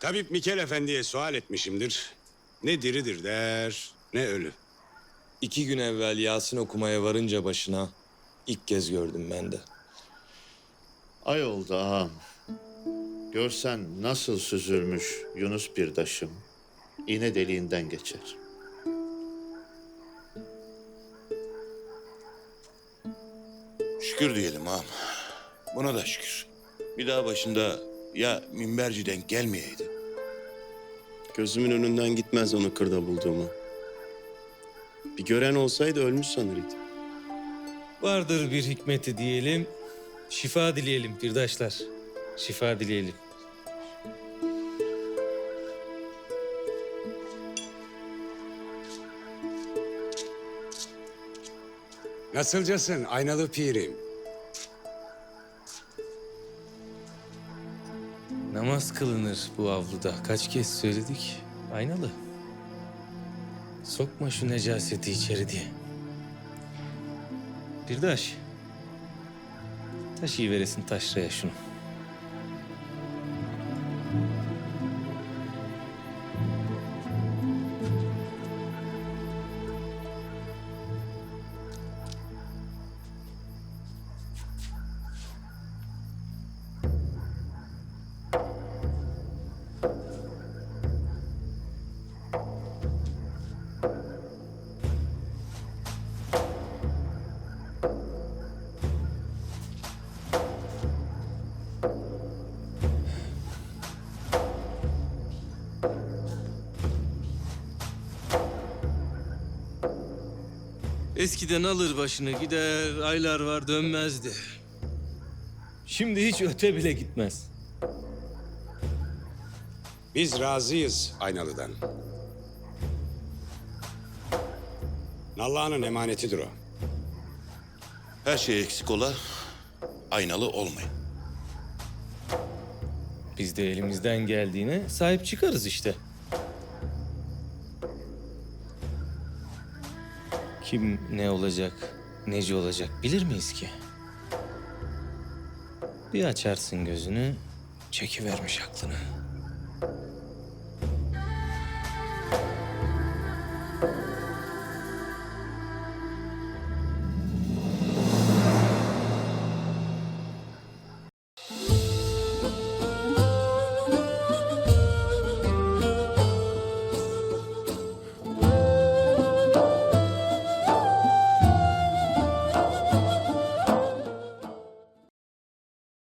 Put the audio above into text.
Tabip Mikel Efendi'ye sual etmişimdir. Ne diridir der, ne ölü. İki gün evvel Yasin okumaya varınca başına ilk kez gördüm ben de. Ay oldu ağam. Görsen nasıl süzülmüş Yunus birdaşım. İğne deliğinden geçer. Şükür diyelim ağam. Buna da şükür. Bir daha başında ya minberci denk gelmeyeydi. Gözümün önünden gitmez onu kırda bulduğumu. Bir gören olsaydı ölmüş sanırdı. Vardır bir hikmeti diyelim. Şifa dileyelim birdaşlar. Şifa dileyelim. Nasılcasın aynalı pirim? Namaz kılınır bu avluda. Kaç kez söyledik. Aynalı. Sokma şu necaseti içeri diye. Birdaş. Taşıyıveresin taşraya şunu. Eskiden alır başını gider, aylar var dönmezdi. Şimdi hiç öte bile gitmez. Biz razıyız aynalıdan. Allah'ın emanetidir o. Her şey eksik ola, aynalı olmayın. Biz de elimizden geldiğine sahip çıkarız işte. Kim ne olacak, neci olacak bilir miyiz ki? Bir açarsın gözünü, çekivermiş aklını. Thank you.